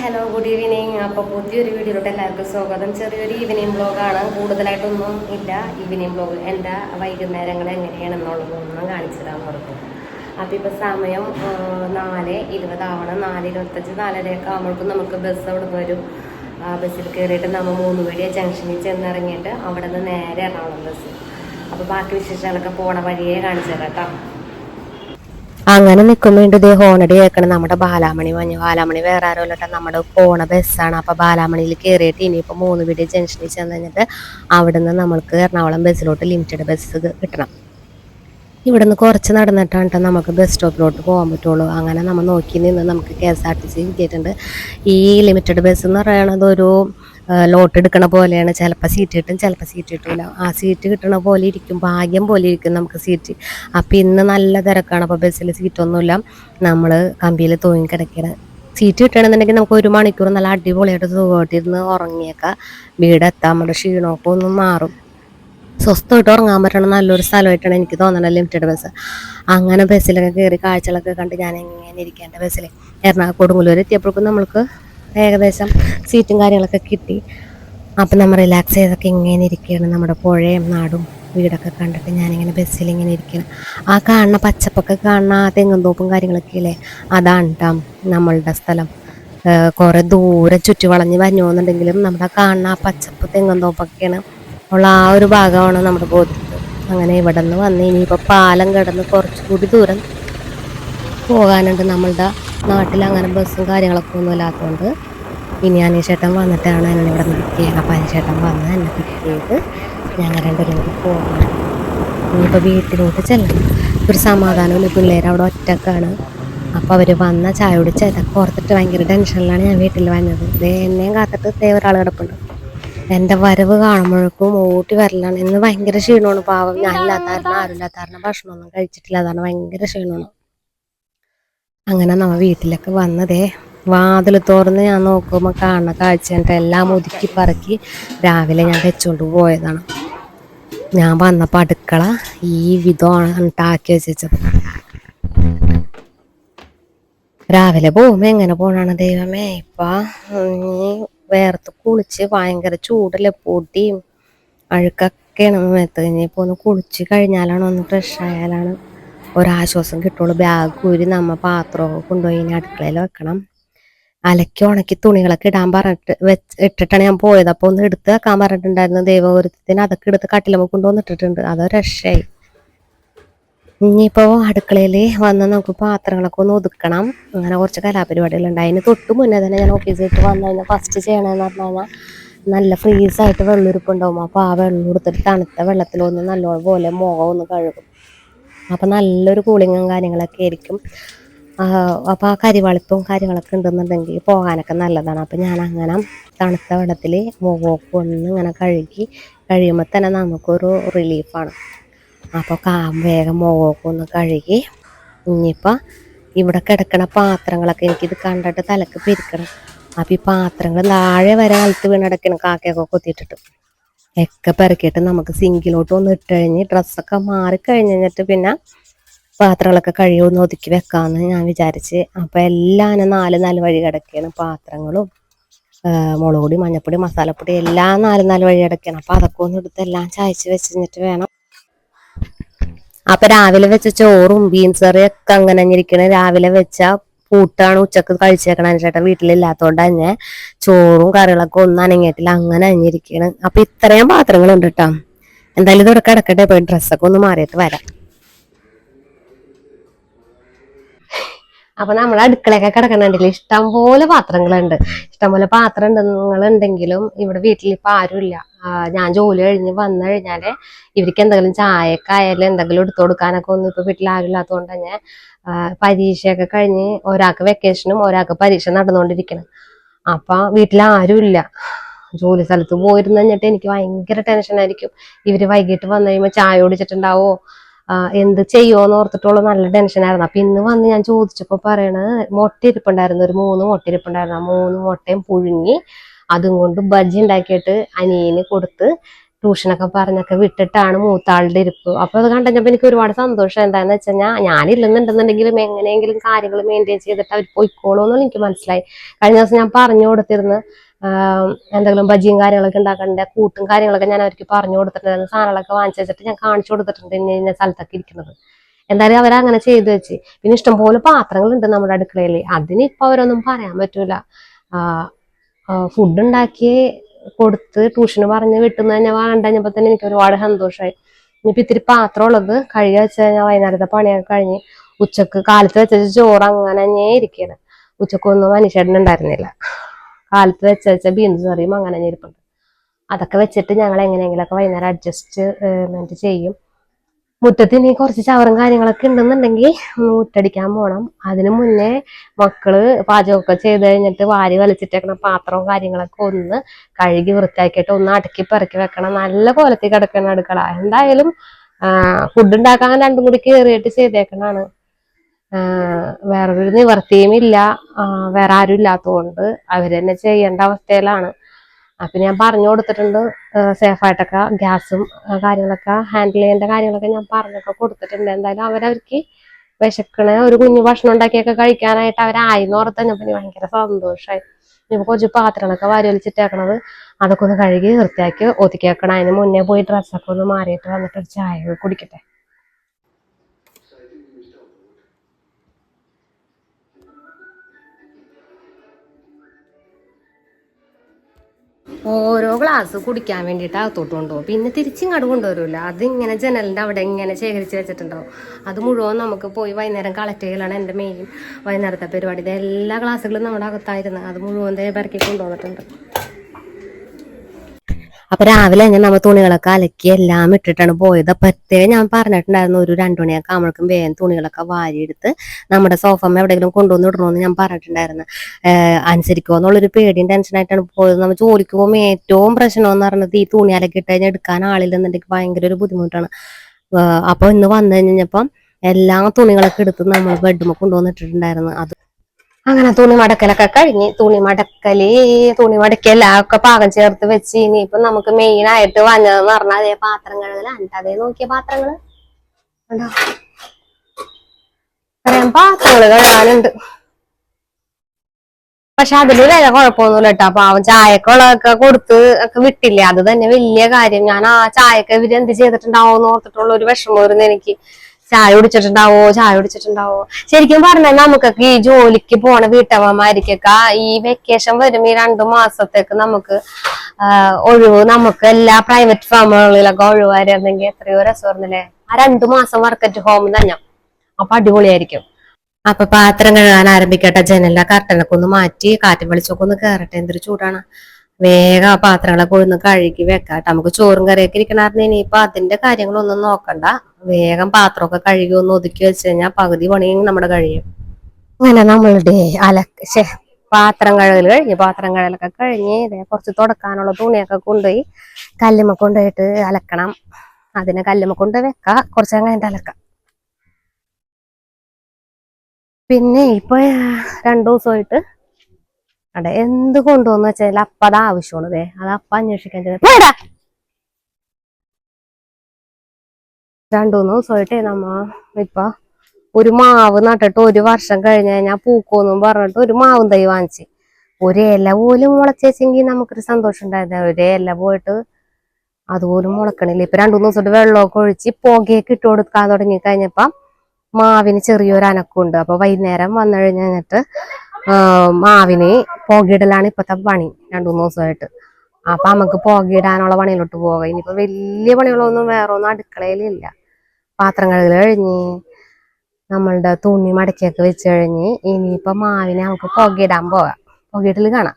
Hello good evening അപ്പോൾ പുതിയൊരു വീഡിയോയിലോട്ട് എല്ലാവർക്കും സ്വാഗതം. ചെറിയൊരു ഈവനിങ് ബ്ലോഗാണ് കൂടുതലായിട്ടൊന്നും ഇല്ല. ഈവനിങ് ബ്ലോഗ് എന്റെ വൈകുന്നേരങ്ങൾ എങ്ങനെയാണെന്നുള്ളതൊന്നും കാണിച്ചു തരാൻ പറഞ്ഞു അപ്പോൾ ഇപ്പോൾ സമയം നാല് ഇരുപതാവണം. നാല് ഇരുപത്തഞ്ച് നാലരയൊക്കെ ആകുമ്പോഴേക്കും നമുക്ക് ബസ് അവിടെ വരും. ബസ്സിൽ കയറിയിട്ട് നമ്മൾ മൂന്ന് വീടിയ ജംഗ്ഷനിൽ ചെന്നിറങ്ങിയിട്ട് അവിടെ നിന്ന് നേരെ എറണാകുളം ബസ് അപ്പോൾ ബാക്കി വിശേഷങ്ങളൊക്കെ പോണ വഴിയേ കാണിച്ചു തരാം കേട്ടോ. അങ്ങനെ നിൽക്കുമ്പോണ്ട് ഇതേ ഹോണടി കേൾക്കണം. നമ്മുടെ ബാലാമണി മഞ്ഞ. ബാലാമണി വേറെ ആരും ഇല്ലട്ടെ നമ്മുടെ പോണ ബസ്സാണ്. അപ്പൊ ബാലാമണിയിൽ കയറിയിട്ട് ഇനിയിപ്പോൾ മൂന്ന് വീട് ജംഗ്ഷനിൽ ചെന്ന് കഴിഞ്ഞിട്ട് അവിടുന്ന് നമ്മൾക്ക് എറണാകുളം ബസ്സിലോട്ട് ലിമിറ്റഡ് ബസ് കിട്ടണം. ഇവിടുന്ന് കുറച്ച് നടന്നിട്ടാണ് ട്ടോ നമുക്ക് ബസ് സ്റ്റോപ്പിലോട്ട് പോകാൻ പറ്റുള്ളൂ. അങ്ങനെ നമ്മൾ നോക്കി നിന്ന് നമുക്ക് K S R T C കിട്ടിയിട്ടുണ്ട് ഈ ലിമിറ്റഡ് ബസ് എന്ന് പറയുന്നത് ഒരു ലോട്ട് എടുക്കണ പോലെയാണ്. ചിലപ്പോൾ സീറ്റ് കിട്ടും ചിലപ്പോൾ സീറ്റ് കിട്ടില്ല ആ സീറ്റ് കിട്ടണ പോലെ ഇരിക്കും ഭാഗ്യം പോലെ ഇരിക്കും നമുക്ക് സീറ്റ് അപ്പം ഇന്ന് നല്ല തിരക്കാണ്. അപ്പോൾ ബസ്സിൽ സീറ്റൊന്നുമില്ല നമ്മൾ കമ്പിയിൽ തൂങ്ങി കിടക്കണം സീറ്റ് കിട്ടണമെന്നുണ്ടെങ്കിൽ നമുക്ക് ഒരു മണിക്കൂർ നല്ല അടിപൊളിയായിട്ട് സുഖമായിട്ടിരുന്ന് ഉറങ്ങിയേക്കാം. വീടെത്താൻ നമ്മുടെ ക്ഷീണമൊക്കെ ഒന്നും മാറും. സ്വസ്ഥമായിട്ട് ഉറങ്ങാൻ പറ്റണ നല്ലൊരു സ്ഥലമായിട്ടാണ് എനിക്ക് തോന്നുന്നത് ലിമിറ്റഡ് ബസ് അങ്ങനെ ബസ്സിലൊക്കെ കയറി കാഴ്ചകളൊക്കെ കണ്ട് ഞാൻ എങ്ങനെ ഇരിക്കേണ്ട ബസ്സിൽ എറണാകുളം കൊടുങ്ങല്ലൂർ എത്തിയപ്പോഴേക്കും നമ്മൾക്ക് ഏകദേശം സീറ്റും കാര്യങ്ങളൊക്കെ കിട്ടി. അപ്പം നമ്മൾ റിലാക്സ് ചെയ്തൊക്കെ ഇങ്ങനെ ഇരിക്കുകയാണ്. നമ്മുടെ പുഴയും നാടും വീടൊക്കെ കണ്ടിട്ട് ഞാനിങ്ങനെ ബസ്സിൽ ഇങ്ങനെ ഇരിക്കണം ആ കാണുന്ന പച്ചപ്പൊക്കെ കാണുന്ന ആ തെങ്ങും തോപ്പും കാര്യങ്ങളൊക്കെ ഇല്ലേ? അതാണ് ടാം നമ്മളുടെ സ്ഥലം. കുറേ ദൂരം ചുറ്റി വളഞ്ഞ് വന്നുവെന്നുണ്ടെങ്കിലും നമ്മുടെ കാണുന്ന ആ പച്ചപ്പ് തെങ്ങും തോപ്പൊക്കെയാണ് ഉള്ള ആ ഒരു ഭാഗമാണ് നമ്മുടെ ബോധ്യത്ത് അങ്ങനെ ഇവിടെ നിന്ന് വന്ന് ഇനിയിപ്പോൾ പാലം കിടന്ന് കുറച്ചുകൂടി ദൂരം പോകാനുണ്ട് നമ്മളുടെ നാട്ടിൽ അങ്ങനെ ബസ്സും കാര്യങ്ങളൊക്കെ ഒന്നും ഇല്ലാത്തതുകൊണ്ട് ഇനി അനീഷേട്ടൻ വന്നിട്ടാണ് എന്നെ ഇവിടെ ചെയ്യുന്നത് അപ്പോൾ അനീഷേട്ടൻ വന്ന് എന്നെ പിക്ക് ചെയ്ത് ഞങ്ങൾ രണ്ടുപേരും കൂടി പോകണം ഇനിയിപ്പോൾ വീട്ടിലോട്ട് ചെല്ലണം. ഒരു സമാധാനമില്ല പിള്ളേർ അവിടെ ഒറ്റക്കാണ്. അപ്പോൾ അവർ വന്ന ചായ കുടിച്ച് ഇതൊക്കെ ഓർത്തിട്ട് ഭയങ്കര ടെൻഷനിലാണ് ഞാൻ വീട്ടിൽ വന്നത്. ഇതേ എന്നെയും കാത്തിട്ട് ഇതേ ഒരാൾ കിടപ്പുണ്ട്. എന്റെ വരവ് കാണുമ്പോഴേക്കും ഓട്ടി വരലാണ്. ഇന്ന് ഭയങ്കര ക്ഷീണമാണ്. പാവം. ഞാൻ ഇല്ലാത്ത കാരണം ആരും ഇല്ലാത്ത കാരണം ഭക്ഷണമൊന്നും കഴിച്ചിട്ടില്ല. അതാണ് ഭയങ്കര ക്ഷീണമാണ്. അങ്ങനെ നമ്മ വീട്ടിലൊക്കെ വന്നതേ വാതിൽ തുറന്ന് ഞാൻ നോക്കുമ്പോൾ കാണുന്ന കാഴ്ച കണ്ടിട്ട് എല്ലാം ഒതുക്കി പറക്കി രാവിലെ ഞാൻ വെച്ചോണ്ട് പോയതാണ്. ഞാൻ വന്നപ്പോൾ അടുക്കള ഈ വിധമാണ് ഉണ്ടാക്കി വെച്ചത്. രാവിലെ പോകുമ്പോ എങ്ങനെ പോണാണ് ദൈവമേ? ഇപ്പൊ നീ വേർത്ത് കുളിച്ച് ഭയങ്കര ചൂടല്ലേ പൊടിയും അഴുക്കൊക്കെയാണ് മേത്ത് കഴിഞ്ഞിപ്പോ ഒന്ന് കുളിച്ച് കഴിഞ്ഞാലാണ് ഒന്ന് ഫ്രഷ് ആയാലാണ് ഒരാശ്വാസം കിട്ടുള്ളൂ. ബാഗ് ഊരി നമ്മ പാത്രമൊക്കെ കൊണ്ടുപോയി ഇനി അടുക്കളയിൽ വെക്കണം. അലക്കി ഉണക്കി തുണികളൊക്കെ ഇടാൻ പറഞ്ഞിട്ട് വെച്ച് ഇട്ടിട്ടാണ് ഞാൻ പോയത്. അപ്പോൾ ഒന്ന് എടുത്ത് വെക്കാൻ പറഞ്ഞിട്ടുണ്ടായിരുന്നു. ദൈവപുരത്തിന് അതൊക്കെ എടുത്ത് കട്ടിലമ്മ കൊണ്ടുവന്നിട്ടിട്ടുണ്ട് അതോ രക്ഷയായി. ഇനിയിപ്പോൾ അടുക്കളയിൽ വന്ന് നമുക്ക് പാത്രങ്ങളൊക്കെ ഒന്ന് ഒതുക്കണം. അങ്ങനെ കുറച്ച് കലാപരിപാടികളുണ്ട് അതിന് തൊട്ട് മുന്നേ തന്നെ ഞാൻ ഓഫീസിൽ വിട്ട് വന്നു കഴിഞ്ഞാൽ ഫസ്റ്റ് ചെയ്യണമെന്ന് പറഞ്ഞു കഴിഞ്ഞാൽ നല്ല ഫ്രീസായിട്ട് വെള്ളമുരുപ്പുണ്ടാവും അപ്പോൾ ആ വെള്ളം എടുത്തിട്ട് തണുത്ത വെള്ളത്തിലൊന്ന് നല്ലോണം പോലെ മുഖം ഒന്ന് കഴുകും. അപ്പം നല്ലൊരു കൂളിങ്ങും കാര്യങ്ങളൊക്കെ ആയിരിക്കും. അപ്പോൾ ആ കരിവളിപ്പും കാര്യങ്ങളൊക്കെ ഉണ്ടെന്നുണ്ടെങ്കിൽ പോകാനൊക്കെ നല്ലതാണ്. അപ്പം ഞാൻ അങ്ങനെ തണുത്ത വെള്ളത്തിൽ ഒന്ന് ഇങ്ങനെ കഴുകി കഴിയുമ്പോൾ തന്നെ നമുക്കൊരു റിലീഫാണ് അപ്പോൾ കാം വേഗം ഒന്ന് കഴുകി ഇനിയിപ്പോൾ ഇവിടെ കിടക്കണ പാത്രങ്ങളൊക്കെ എനിക്കിത് കണ്ടിട്ട് തലക്ക് പിരിക്കണം. അപ്പോൾ ഈ പാത്രങ്ങൾ താഴെ വരെ അലത്ത് വീണടക്കണം കാക്കയൊക്കെ കൊത്തിയിട്ടിട്ട്. ഒക്കെ പെറുക്കിയിട്ട് നമുക്ക് സിങ്കിലോട്ട് ഒന്ന് ഇട്ട് കഴിഞ്ഞ് ഡ്രസ്സൊക്കെ മാറി കഴിഞ്ഞ് കഴിഞ്ഞിട്ട് പിന്നെ പാത്രങ്ങളൊക്കെ കഴിയുമെന്ന് ഒതുക്കി വെക്കാമെന്ന് ഞാൻ വിചാരിച്ച്. അപ്പം എല്ലാം നാല് നാല് വഴി കിടക്കുകയാണ് പാത്രങ്ങളും മുളക് പൊടി മഞ്ഞപ്പൊടി മസാലപ്പൊടി എല്ലാം നാല് നാല് വഴി കിടക്കുകയാണ് അപ്പം അതൊക്കെ ഒന്ന് എടുത്ത് എല്ലാം ചായച്ച് വെച്ചിട്ട് വേണം. അപ്പം രാവിലെ വെച്ച ചോറും ബീൻസ് കറിയും ഒക്കെ അങ്ങനെ ഇരിക്കണേ രാവിലെ വെച്ച കൂട്ടാണ് ഉച്ചയ്ക്ക് കഴിച്ചേക്കണ ചേട്ടൻ വീട്ടിലില്ലാത്തോണ്ട് തന്നെ ചോറും കറികളൊക്കെ ഒന്നും അനങ്ങിയിട്ടില്ല അങ്ങനെ അഞ്ഞിരിക്കണ് അപ്പൊ ഇത്രയും പാത്രങ്ങളുണ്ട് കേട്ടോ എന്തായാലും ഇതൊക്കെ കിടക്കട്ടെ പോയി ഡ്രസ്സൊക്കെ ഒന്ന് മാറിയിട്ട് വരാം. അപ്പൊ നമ്മൾ അടുക്കളയൊക്കെ ഇഷ്ടം പോലെ പാത്രങ്ങളുണ്ട്. ഇഷ്ടംപോലെ പാത്രങ്ങളുണ്ടെങ്കിലും ഇവിടെ വീട്ടിൽ ഇപ്പൊ ആരുമില്ല. ഞാൻ ജോലി കഴിഞ്ഞ് വന്നു കഴിഞ്ഞാൽ ഇവർക്ക് എന്തെങ്കിലും ചായക്കായാലും എന്തെങ്കിലും എടുത്തു കൊടുക്കാനൊക്കെ ഒന്നും ഇപ്പൊ വീട്ടിൽ ആരും ഇല്ലാത്തതുകൊണ്ട് തന്നെ പരീക്ഷയൊക്കെ കഴിഞ്ഞ് ഒരാൾക്ക് വെക്കേഷനും ഒരാൾക്ക് പരീക്ഷ നടന്നുകൊണ്ടിരിക്കണം അപ്പൊ വീട്ടിൽ ആരുമില്ല. ജോലി സ്ഥലത്ത് പോയിരുന്നു കഴിഞ്ഞിട്ട് എനിക്ക് ഭയങ്കര ടെൻഷനായിരിക്കും ഇവർ വൈകിട്ട് വന്നു കഴിയുമ്പോൾ ചായ കുടിച്ചിട്ടുണ്ടാവോ? ആ, എന്ത് ചെയ്യുമോന്ന് ഓർത്തിട്ടുള്ള നല്ല ടെൻഷനായിരുന്നു അപ്പൊ ഇന്ന് വന്ന് ഞാൻ ചോദിച്ചപ്പോ പറയണത് മുട്ട ഇരിപ്പുണ്ടായിരുന്നു ഒരു മൂന്ന് മുട്ട ഇരിപ്പുണ്ടായിരുന്നു ആ മൂന്ന് മുട്ടയും പുഴുങ്ങി അതും കൊണ്ട് ബജ്ജി ഉണ്ടാക്കിയിട്ട് അനിയന് കൊടുത്ത് ട്യൂഷനൊക്കെ പറഞ്ഞൊക്കെ വിട്ടിട്ടാണ് മൂത്താളുടെ ഇരിപ്പ്. അപ്പൊ അത് കണ്ടപ്പോ എനിക്ക് ഒരുപാട് സന്തോഷം. എന്താന്ന് വെച്ചാൽ ഞാൻ ഞാനില്ലെന്നുണ്ടെന്നുണ്ടെങ്കിലും എങ്ങനെയെങ്കിലും കാര്യങ്ങൾ മെയിന്റെയിൻ ചെയ്തിട്ട് അവർ പോയിക്കോളൂ എന്നുള്ള എനിക്ക് മനസ്സിലായി. കഴിഞ്ഞ ദിവസം ഞാൻ പറഞ്ഞു കൊടുത്തിരുന്നു. എന്തെങ്കിലും ബജിയും കാര്യങ്ങളൊക്കെ ഉണ്ടാക്കണ്ടേ? കൂട്ടും കാര്യങ്ങളൊക്കെ ഞാൻ അവർക്ക് പറഞ്ഞു കൊടുത്തിട്ടുണ്ടായിരുന്നു. സാധനങ്ങളൊക്കെ വാങ്ങിച്ചു വെച്ചിട്ട് ഞാൻ കാണിച്ചു കൊടുത്തിട്ടുണ്ട് ഇന്ന ഇന്ന സ്ഥലത്തൊക്കെ ഇരിക്കുന്നത്. എന്തായാലും അവരങ്ങനെ ചെയ്തു വെച്ച്. പിന്നെ ഇഷ്ടംപോലെ പാത്രങ്ങളുണ്ട് നമ്മുടെ അടുക്കളയിൽ അതിന് ഇപ്പൊ അവരൊന്നും പറയാൻ പറ്റൂല. ഫുഡ് ഉണ്ടാക്കി കൊടുത്ത് ട്യൂഷന് പറഞ്ഞ് വിട്ടുന്ന വേണ്ട. വേണ്ടഞ്ഞപ്പോ തന്നെ എനിക്ക് ഒരുപാട് സന്തോഷമായി ഇനിയിപ്പോ ഇത്തിരി പാത്രം ഉള്ളത് കഴുകി വെച്ച് കഴിഞ്ഞാൽ വൈകുന്നേരത്തെ പണിയൊക്കെ കഴിഞ്ഞ് ഉച്ചയ്ക്ക് കാലത്ത് വെച്ച ചോറ് അങ്ങനെ തന്നെ ഇരിക്കണം ഉച്ചക്കൊന്നും മനുഷ്യടന ഉണ്ടായിരുന്നില്ല. കാലത്ത് വെച്ച വെച്ച ബീൻസ് കറിയും അങ്ങനെ തന്നെ ഇരിപ്പുണ്ട്. അതൊക്കെ വെച്ചിട്ട് ഞങ്ങൾ എങ്ങനെയെങ്കിലുമൊക്കെ വൈകുന്നേരം അഡ്ജസ്റ്റ് എന്നിട്ട് ചെയ്യും. മുറ്റത്ത് ഇനി കുറച്ച് ചവറും കാര്യങ്ങളൊക്കെ ഉണ്ടെന്നുണ്ടെങ്കിൽ മുറ്റടിക്കാൻ പോണം. അതിനു മുന്നേ മക്കൾ പാചകമൊക്കെ ചെയ്ത് കഴിഞ്ഞിട്ട് വാരി വലിച്ചിട്ടേക്കണ പാത്രവും കാര്യങ്ങളൊക്കെ ഒന്ന് കഴുകി വൃത്തിയാക്കിയിട്ട് ഒന്ന് അടുക്കി പെറുക്കി വെക്കണം. നല്ല കോലത്തിൽ കിടക്കണം അടുക്കള. എന്തായാലും ഫുഡ് ഉണ്ടാക്കാൻ രണ്ടും കൂടി കയറിയിട്ട് ചെയ്തേക്കണാണ്. വേറൊരു നിവർത്തിയും ഇല്ല. വേറെ ആരും ഇല്ലാത്തതുകൊണ്ട് അവർ തന്നെ ചെയ്യേണ്ട അവസ്ഥയിലാണ്. അപ്പൊ ഞാൻ പറഞ്ഞു കൊടുത്തിട്ടുണ്ട് സേഫായിട്ടൊക്കെ ഗ്യാസും കാര്യങ്ങളൊക്കെ ഹാൻഡിൽ ചെയ്യേണ്ട കാര്യങ്ങളൊക്കെ ഞാൻ പറഞ്ഞൊക്കെ കൊടുത്തിട്ടുണ്ട്. എന്തായാലും അവരവർക്ക് വിശക്കണ ഒരു കുഞ്ഞു ഭക്ഷണം ഉണ്ടാക്കിയൊക്കെ കഴിക്കാനായിട്ട് അവരായിന്ന് ഓർത്ത് എനിക്ക് ഭയങ്കര സന്തോഷമായി ഇപ്പൊ കുറച്ച് പാത്രങ്ങളൊക്കെ വാരി വലിച്ചിട്ടേക്കണത് അതൊക്കെ ഒന്ന് കഴുകി വൃത്തിയാക്കി ഒതുക്കി വെക്കണം അതിന് മുന്നേ പോയി ഡ്രസ്സൊക്കെ ഒന്ന് മാറിയിട്ട് വന്നിട്ട് ഒരു ചായ കുടിക്കട്ടെ. ഓരോ ഗ്ലാസ് കുടിക്കാൻ വേണ്ടിയിട്ട് അകത്തോട്ട് കൊണ്ടുപോകും. പിന്നെ തിരിച്ചിങ്ങോട്ട് കൊണ്ടുവരില്ല അതിങ്ങനെ ജനലിന്റെ അവിടെ ഇങ്ങനെ ശേഖരിച്ച് വെച്ചിട്ടുണ്ടാവും. അത് മുഴുവൻ നമുക്ക് പോയി വൈകുന്നേരം കളക്ട് ചെയ്യലാണ് എന്റെ മെയിൻ വൈകുന്നേരത്തെ പരിപാടി. ഇത് എല്ലാ ഗ്ലാസ്സുകളും നമ്മുടെ അകത്തായിരുന്നു. അത് മുഴുവൻ ദേ പെറുക്കി കൊണ്ടുവന്നിട്ടുണ്ട്. അപ്പൊ രാവിലെ ഞാൻ നമ്മ തുണികളൊക്കെ അലക്കി എല്ലാം ഇട്ടിട്ടാണ് പോയത്. പ്രത്യേകം ഞാൻ പറഞ്ഞിട്ടുണ്ടായിരുന്നു. ഒരു രണ്ടു മണിയൊക്കെ ആകുമ്പോഴേക്കും വേഗം തുണികളൊക്കെ വാരിയെടുത്ത് നമ്മുടെ സോഫമ്മ എവിടെയെങ്കിലും കൊണ്ടുവന്ന് ഇടണമെന്ന് ഞാൻ പറഞ്ഞിട്ടുണ്ടായിരുന്നു. അനുസരിക്കുമോ എന്നുള്ളൊരു പേടിയും ടെൻഷനായിട്ടാണ് പോയത്. നമ്മൾ ജോലിക്ക് പോകുമ്പോൾ ഏറ്റവും പ്രശ്നം എന്ന് പറയുന്നത് ഈ തുണി അലക്കി ഇട്ട് കഴിഞ്ഞാൽ എടുക്കാൻ ആളില്ലെന്നുണ്ടെങ്കിൽ ഭയങ്കര ഒരു ബുദ്ധിമുട്ടാണ്. അപ്പോൾ അപ്പൊ ഇന്ന് വന്നു കഴിഞ്ഞപ്പം എല്ലാ തുണികളൊക്കെ എടുത്ത് നമ്മൾ ബെഡ്മൊക്കെ കൊണ്ടുവന്നിട്ടുണ്ടായിരുന്നു അത് അങ്ങനെ തുണി മടക്കലൊക്കെ കഴിഞ്ഞ് തുണി മടക്കൽ തുണി മടക്കിയെല്ലാം ഒക്കെ പാകം ചേർത്ത് വെച്ച് ഇനിയിപ്പൊ നമുക്ക് മെയിൻ ആയിട്ട് വന്നതെന്ന് പറഞ്ഞാൽ അതേ പാത്രം അല്ല അതേ നോക്കിയ പാത്രങ്ങൾ കണ്ടോ? പറയാം പാത്രങ്ങൾ കഴുകാനുണ്ട്. പക്ഷെ അതിൽ വില കുഴപ്പമൊന്നുമില്ല കേട്ടോ പാവം ചായക്കുള്ളതൊക്കെ കൊടുത്ത് ഒക്കെ വിട്ടില്ല? അത് തന്നെ വലിയ കാര്യം. ഞാൻ ആ ചായക്ക് ഇവർ എന്ത് ചെയ്തിട്ടുണ്ടാവും എന്ന് ഓർത്തിട്ടുള്ള ഒരു വിഷമമായിരുന്നു എനിക്ക്. ചായ കുടിച്ചിട്ടുണ്ടാവോ? ചായ കുടിച്ചിട്ടുണ്ടാവോ? ശരിക്കും പറഞ്ഞാൽ നമുക്കൊക്കെ ഈ ജോലിക്ക് പോണ വീട്ടമ്മമാർക്കൊക്കെ ഈ വെക്കേഷൻ വരും ഈ രണ്ടു മാസത്തേക്ക് നമുക്ക് ഒഴിവ് നമുക്ക് എല്ലാ പ്രൈവറ്റ് ഫാമുകളിലൊക്കെ ഒഴിവായിരുന്നെങ്കിൽ എത്രയോ രസമായിരുന്നില്ലേ? ആ രണ്ടു മാസം വർക്ക് അറ്റ് ഹോം തന്നെ. അപ്പൊ അടിപൊളിയായിരിക്കും. അപ്പൊ പാത്രം കഴുകാൻ ആരംഭിക്കട്ടെ. ജനലിലെ കർട്ടനൊക്കെ ഒന്ന് മാറ്റി കാറ്റും വെളിച്ചൊക്കെ ഒന്ന് കയറട്ടെ എന്തൊരു ചൂടാണ്. വേഗം ആ പാത്രങ്ങളൊക്കെ ഒന്ന് കഴുകി വെക്കാം നമുക്ക് ചോറും കറിയൊക്കെ ഇരിക്കണായിരുന്നു. ഇനിയിപ്പോ അതിന്റെ കാര്യങ്ങളൊന്നും നോക്കണ്ട. വേഗം പാത്രമൊക്കെ കഴുകി ഒന്ന് ഒതുക്കി വെച്ച് കഴിഞ്ഞാൽ പകുതി പണി നമ്മുടെ കഴിയും. അങ്ങനെ നമ്മളുടെ അലക്ക് ശേ പാത്രം കഴുകൽ കഴിഞ്ഞ് പാത്രം കഴുകലൊക്കെ കഴിഞ്ഞ് ഇതേ കുറച്ച് തുടക്കാനുള്ള തുണിയൊക്കെ കൊണ്ടുപോയി കല്ലുമ്മ കൊണ്ടുപോയിട്ട് അലക്കണം. അതിനെ കല്ലുമ്മ കൊണ്ട് വെക്കാം. കുറച്ച് കഴിഞ്ഞിട്ട് അലക്കാം. പിന്നെ ഇപ്പൊ രണ്ടു ദിവസമായിട്ട് അവിടെ എന്ത് കൊണ്ടുവന്ന് വെച്ചാൽ അപ്പ അത് ആവശ്യമാണ് അതെ അത് അപ്പ അന്വേഷിക്കാൻ വേടാ രണ്ടു മൂന്ന് ദിവസമായിട്ടേ നമ്മ ഇപ്പൊ ഒരു മാവ് നട്ടിട്ട് ഒരു വർഷം കഴിഞ്ഞ് കഴിഞ്ഞാൽ പൂക്കോന്നും പറഞ്ഞിട്ട് ഒരു മാവും തൈ വാങ്ങിച്ച്. ഒരു ഇല പോലും മുളച്ചേച്ചെങ്കിൽ നമുക്കൊരു സന്തോഷം ഉണ്ടായത് ഒരു ഇല പോയിട്ട് അതുപോലും മുളക്കണില്ല. ഇപ്പൊ രണ്ടു മൂന്ന് ദിവസമായിട്ട് വെള്ളമൊക്കെ ഒഴിച്ച് പുകയൊക്കെ ഇട്ട് കൊടുക്കാൻ തുടങ്ങി കഴിഞ്ഞപ്പം മാവിന് ചെറിയൊരു അനക്കമുണ്ട്. അപ്പൊ വൈകുന്നേരം വന്നു കഴിഞ്ഞിട്ട് മാവിന് പുകയിടലാണ് ഇപ്പത്തെ പണി രണ്ടു മൂന്ന് ദിവസമായിട്ട്. അപ്പൊ നമുക്ക് പുകയിടാനുള്ള പണിയിലോട്ട് പോകാം ഇനിയിപ്പോ വലിയ പണികളൊന്നും വേറെ ഒന്നും അടുക്കളയിലില്ല. പാത്രം കഴുകൽ കഴിഞ്ഞ് നമ്മളുടെ തുണി മടക്കിയൊക്കെ വെച്ച് കഴിഞ്ഞ് ഇനിയിപ്പൊ മാവിനെ നമുക്ക് പുകയിടാൻ പോകാം പുകയിടൽ കാണാം.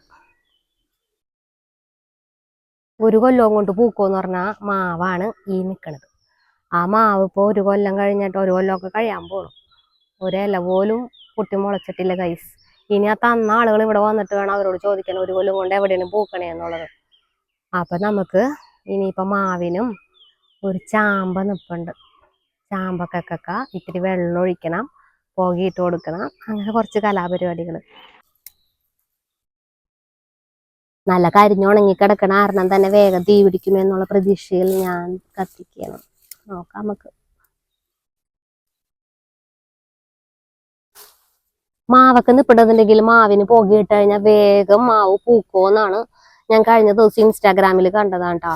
ഒരു കൊല്ലം കൊണ്ട് പൂക്കോന്ന് പറഞ്ഞാൽ മാവാണ് ഈ നിൽക്കുന്നത് ആ മാവ് ഇപ്പോൾ ഒരു കൊല്ലം കഴിഞ്ഞിട്ട് ഒരു കൊല്ലമൊക്കെ കഴിയാൻ പോകണം ഒരില പോലും പൊട്ടി മുളച്ചിട്ടില്ല കൈസ് ഇനി ആ തന്ന ആളുകൾ ഇവിടെ വന്നിട്ട് വേണം അവരോട് ചോദിക്കണം ഒരു കൊല്ലം കൊണ്ട് എവിടെയാണ് പൂക്കണേ എന്നുള്ളത്. അപ്പൊ നമുക്ക് ഇനിയിപ്പൊ മാവിനും ഒരു ചാമ്പ നിപ്പുണ്ട്. ചാമ്പക്കൊക്കെ ഇത്തിരി വെള്ളം ഒഴിക്കണം പുകയിട്ട് കൊടുക്കണം അങ്ങനെ കുറച്ച് കലാപരിപാടികൾ നല്ല കരിഞ്ഞുണങ്ങി കിടക്കണ കാരണം തന്നെ വേഗം തീ പിടിക്കുമെന്നുള്ള പ്രതീക്ഷയിൽ ഞാൻ കത്തിക്കണം നോക്കാം നമുക്ക്. മാവൊക്കെ നിപ്പിടുന്നുണ്ടെങ്കിൽ മാവിന് പുകയിട്ട് കഴിഞ്ഞാൽ വേഗം മാവ് പൂക്കുമെന്നാണ് ഞാൻ കഴിഞ്ഞ ദിവസം ഇൻസ്റ്റാഗ്രാമിൽ കണ്ടതാണ് കേട്ടോ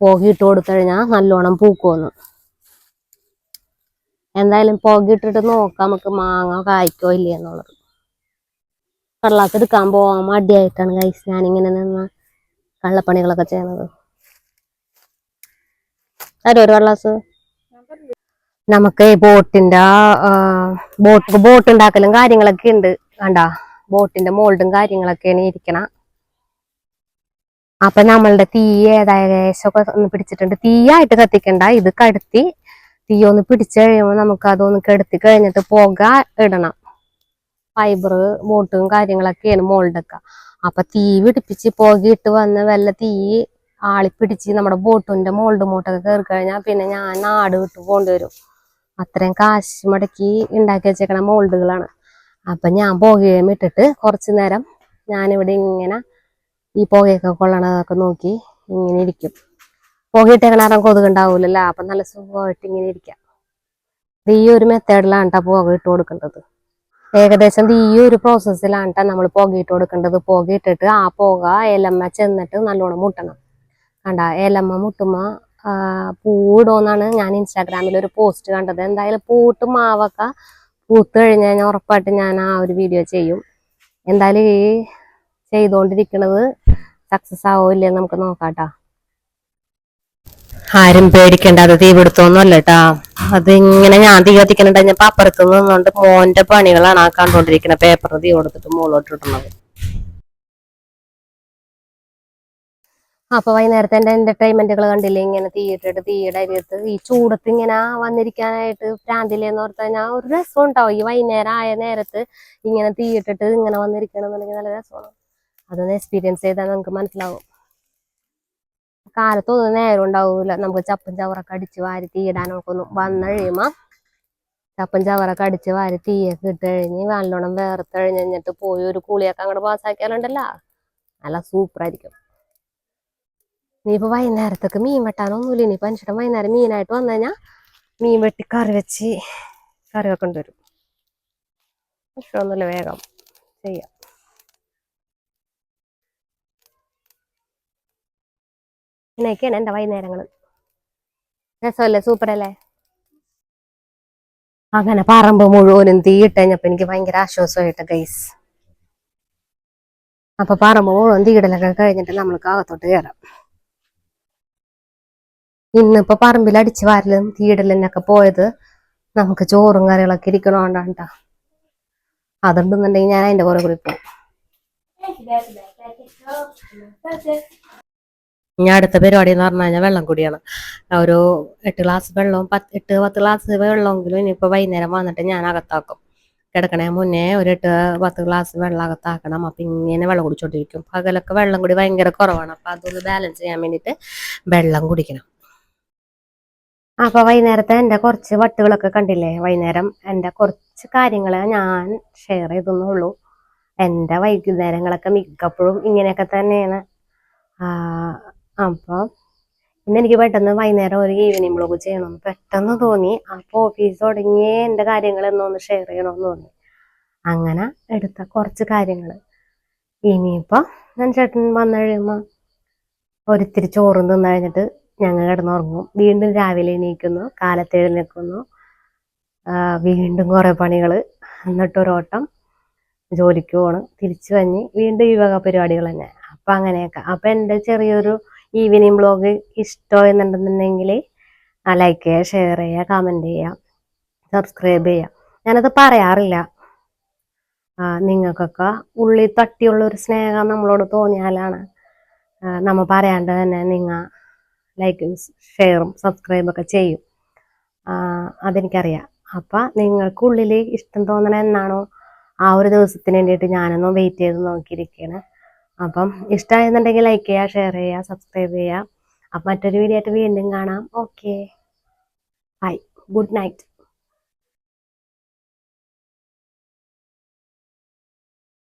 പുകയിട്ട് കൊടുത്തു കഴിഞ്ഞാൽ നല്ലോണം പൂക്കോന്ന്. എന്തായാലും പുകയിട്ടിട്ട് നോക്കാം നമുക്ക് മാങ്ങ കായ്ക്കോ ഇല്ലേ എന്നുള്ളത്. കടലാസ് എടുക്കാൻ പോകാൻ മടിയായിട്ടാണ് കൈസ് ഞാനിങ്ങനെ നിന്ന് കള്ളപ്പണികളൊക്കെ ചെയ്യണത് തരോ ഒരു കടലാസ്? നമുക്ക് ബോട്ടിന്റെ ബോട്ട് ബോട്ട് ഉണ്ടാക്കലും കാര്യങ്ങളൊക്കെ ഉണ്ട്. കണ്ടാ? ബോട്ടിന്റെ മോൾഡും കാര്യങ്ങളൊക്കെയാണ് ഇരിക്കണ. അപ്പൊ നമ്മളുടെ തീ ഏകദേശമൊക്കെ ഒന്ന് പിടിച്ചിട്ടുണ്ട്. തീയായിട്ട് കത്തിക്കണ്ട. ഇത് കടത്തി തീ ഒന്ന് പിടിച്ചു കഴിയുമ്പോൾ നമുക്ക് അതൊന്ന് കെടുത്തി കഴിഞ്ഞിട്ട് പുക ഇടണം. ഫൈബർ ബോട്ടും കാര്യങ്ങളൊക്കെയാണ് മോൾഡൊക്കെ. അപ്പൊ തീ പിടിപ്പിച്ച് പുകയിട്ട് വന്ന് വല്ല തീ ആളിപ്പിടിച്ച് നമ്മുടെ ബോട്ടിന്റെ മോൾഡ് മോട്ടൊക്കെ കയറി കഴിഞ്ഞാൽ പിന്നെ ഞാൻ നാട് വിട്ട് കൊണ്ടുവരും. അത്രയും കാശ് മുടക്കി ഉണ്ടാക്കി വെച്ചേക്കണ മോൾഡുകളാണ്. അപ്പൊ ഞാൻ പുകയും ഇട്ടിട്ട് കുറച്ചു നേരം ഞാനിവിടെ ഇങ്ങനെ ഈ പുകയൊക്കെ കൊള്ളണതൊക്കെ നോക്കി ഇങ്ങനെ ഇരിക്കും. പുകയിട്ടേക്കണ കാരണം കൊതുക് ഉണ്ടാവൂലല്ലോ അപ്പൊ നല്ല സുഖമായിട്ട് ഇങ്ങനെ ഇരിക്കാം. ഈ ഒരു മെത്തേഡിലാണ് കേട്ടോ പുക ഇട്ട് കൊടുക്കേണ്ടത്. ഏകദേശം ഈ ഒരു പ്രോസസ്സിലാണ് കേട്ടോ നമ്മൾ പുകയിട്ട് കൊടുക്കേണ്ടത്. പുകയിട്ടിട്ട് ആ പുക ഏലമ്മ ചെന്നിട്ട് നല്ലോണം മുട്ടണം. കണ്ട ഏലമ്മ മുട്ടുമ്പോ പൂവിടുമെന്നാണ് ഞാൻ ഇൻസ്റ്റാഗ്രാമിൽ ഒരു പോസ്റ്റ് കണ്ടത്. എന്തായാലും പൂട്ട് മാവൊക്കെ പൂത്ത് കഴിഞ്ഞ് കഴിഞ്ഞാൽ ഉറപ്പായിട്ട് ഞാൻ ആ ഒരു വീഡിയോ ചെയ്യും. എന്തായാലും ഈ ചെയ്തുകൊണ്ടിരിക്കുന്നത് സക്സസ് ആവോ ഇല്ലേ നമുക്ക് നോക്കാട്ടാ. ആരും പേടിക്കണ്ട അത് തീ പിടുത്തൊന്നുമല്ല കേട്ടാ അത് ഇങ്ങനെ ഞാൻ തീ കത്തിക്കണ്ട അപ്പുറത്ത് നിന്നുകൊണ്ട് മോന്റെ പണികളാണ് ആ കണ്ടോണ്ടിരിക്കുന്നത് പേപ്പർ തീ കൊടുത്തിട്ട് മുകളിലോട്ട് അപ്പൊ വൈകുന്നേരത്തെ എന്റെ എന്റർടൈൻമെന്റുകൾ കണ്ടില്ലേ? ഇങ്ങനെ തീയിട്ടിട്ട് തീയുടെ അരിയത്ത് ഈ ചൂടത്ത് ഇങ്ങനെ വന്നിരിക്കാനായിട്ട് പ്രാന്തിലേന്ന് ഓർത്താൽ ഞാൻ ഒരു രസം ഉണ്ടാവും. ഈ വൈകുന്നേരം ആയ നേരത്ത് ഇങ്ങനെ തീയിട്ടിട്ട് ഇങ്ങനെ വന്നിരിക്കണമെന്നുണ്ടെങ്കിൽ നല്ല രസമാണ്. അതൊന്ന് എക്സ്പീരിയൻസ് ചെയ്താൽ നമുക്ക് മനസ്സിലാവും. കാലത്തൊന്നും നേരം ഉണ്ടാവൂല. നമുക്ക് ചപ്പും ചവറൊക്കെ അടിച്ച് വാരി തീയിടാനൊക്കെ ഒന്നും വന്നു കഴിയുമ്പോ ചപ്പൻ ചവറൊക്കെ അടിച്ച് വാരി തീയൊക്കെ ഇട്ട് കഴിഞ്ഞ് നല്ലോണം വേർത്ത് കഴിഞ്ഞ് കഴിഞ്ഞിട്ട് പോയി ഒരു കുളിയൊക്കെ അങ്ങോട്ട് പാസ്സാക്കിയാലുണ്ടല്ലോ. നല്ല സൂപ്പറായിരിക്കും ഇനിയിപ്പോ വൈകുന്നേരത്തേക്ക് മീൻ വെട്ടാനൊന്നുമില്ല. ഇനിയിപ്പോ അനുഷ്ഠം വൈകുന്നേരം മീനായിട്ട് വന്നു കഴിഞ്ഞാൽ മീൻ വെട്ടി കറി വെച്ച് കറി വെക്കേണ്ടി വരും ഇഷ്ടമൊന്നുമില്ല വേഗം ചെയ്യാം. ഇങ്ങനെയൊക്കെയാണ് എന്റെ വൈകുന്നേരങ്ങൾ രസമല്ലേ? സൂപ്പറല്ലേ? അങ്ങനെ പറമ്പ് മുഴുവനും തീയിട്ട് കഴിഞ്ഞപ്പോ എനിക്ക് ഭയങ്കര ആശ്വാസമായിട്ട് ഗൈസ് അപ്പൊ പറമ്പ് മുഴുവൻ തീയിടലൊക്കെ കഴിഞ്ഞിട്ട് നമ്മൾക്ക് അകത്തോട്ട് കയറാം ഇന്നിപ്പോ പറമ്പിൽ അടിച്ചു വാരലും തീടലിനൊക്കെ പോയത് നമുക്ക് ചോറും കറികളൊക്കെ ഇരിക്കണോണ്ടാണ് അതുണ്ടെന്നുണ്ടെങ്കിൽ ഞാൻ അതിന്റെ പുറകെ കൂടി ഞാൻ അടുത്ത പരിപാടി എന്ന് പറഞ്ഞു കഴിഞ്ഞാൽ വെള്ളം കുടിയാണ്. ഒരു എട്ട് ഗ്ലാസ് വെള്ളവും പത്ത് എട്ട് പത്ത് ഗ്ലാസ് വെള്ളമെങ്കിലും ഇനിയിപ്പോ വൈകുന്നേരം വന്നിട്ട് ഞാൻ അകത്താക്കും. കിടക്കണേ മുന്നേ ഒരു എട്ട് പത്ത് ഗ്ലാസ് വെള്ളം അകത്താക്കണം. അപ്പൊ ഇങ്ങനെ വെള്ളം കുടിച്ചോണ്ടിരിക്കും. പകലൊക്കെ വെള്ളം കുടി ഭയങ്കര കുറവാണ്. അപ്പൊ അതൊന്ന് ബാലൻസ് ചെയ്യാൻ വേണ്ടിയിട്ട് വെള്ളം കുടിക്കണം. അപ്പൊ വൈകുന്നേരത്തെ എന്റെ കുറച്ച് വട്ടുകളൊക്കെ കണ്ടില്ലേ? വൈകുന്നേരം എന്റെ കുറച്ച് കാര്യങ്ങൾ ഞാൻ ഷെയർ ചെയ്തെന്നുള്ളൂ. എന്റെ വൈകുന്നേരങ്ങളൊക്കെ മിക്കപ്പോഴും ഇങ്ങനെയൊക്കെ തന്നെയാണ്. അപ്പൊ ഇന്ന് എനിക്ക് പെട്ടെന്ന് വൈകുന്നേരം ഒരു ഈവനിങ് ബ്ലോഗ് ചെയ്യണമെന്ന് പെട്ടെന്ന് തോന്നി. അപ്പൊ ഓഫീസ് തുടങ്ങിയ എന്റെ കാര്യങ്ങൾ എന്നൊന്ന് ഷെയർ ചെയ്യണമെന്ന് തോന്നി. അങ്ങനെ എടുത്ത കുറച്ച് കാര്യങ്ങൾ ഇനിയിപ്പോ ഞാൻ ചേട്ടൻ വന്നു കഴിയുമ്പോ ഒരിത്തിരി ചോറും തിന്നു കഴിഞ്ഞിട്ട് ഞങ്ങൾ കിടന്നുറങ്ങും. വീണ്ടും രാവിലെ എണീക്കുന്നു. കാലത്ത് എഴുന്നേൽക്കുന്നു. വീണ്ടും കുറേ പണികൾ എന്നിട്ടൊരോട്ടം ജോലിക്ക് പോകണം തിരിച്ചു വന്നി. വീണ്ടും ഈ വക പരിപാടികൾ തന്നെ. അപ്പം അങ്ങനെയൊക്കെ. അപ്പം എന്റെ ചെറിയൊരു ഈവനിങ് ബ്ലോഗ് ഇഷ്ടമെന്നുണ്ടെന്നുണ്ടെങ്കിൽ ലൈക്ക് ചെയ്യുക ഷെയർ ചെയ്യുക കമന്റ് ചെയ്യുക സബ്സ്ക്രൈബ് ചെയ്യുക. ഞാനത് പറയാറില്ല. നിങ്ങൾക്കൊക്കെ ഉള്ളിൽ തട്ടിയുള്ള ഒരു സ്നേഹം നമ്മളോട് തോന്നിയാലാണ് നമ്മൾ നമ്മ പറയാണ്ട് തന്നെ നിങ്ങൾ ലൈക്കും ഷെയറും സബ്സ്ക്രൈബും ഒക്കെ ചെയ്യും. അതെനിക്കറിയാം. അപ്പം നിങ്ങൾക്കുള്ളിൽ ഇഷ്ടം തോന്നണ എന്നാണോ ആ ഒരു ദിവസത്തിന് വേണ്ടിയിട്ട് ഞാനൊന്ന് വെയിറ്റ് ചെയ്ത് നോക്കിയിരിക്കുകയാണ് അപ്പം ഇഷ്ടമായെന്നുണ്ടെങ്കിൽ ലൈക്ക് ചെയ്യുക ഷെയർ ചെയ്യുക സബ്സ്ക്രൈബ് ചെയ്യുക. അപ്പം മറ്റൊരു വീഡിയോ ആയിട്ട് വീണ്ടും കാണാം. Okay bye good night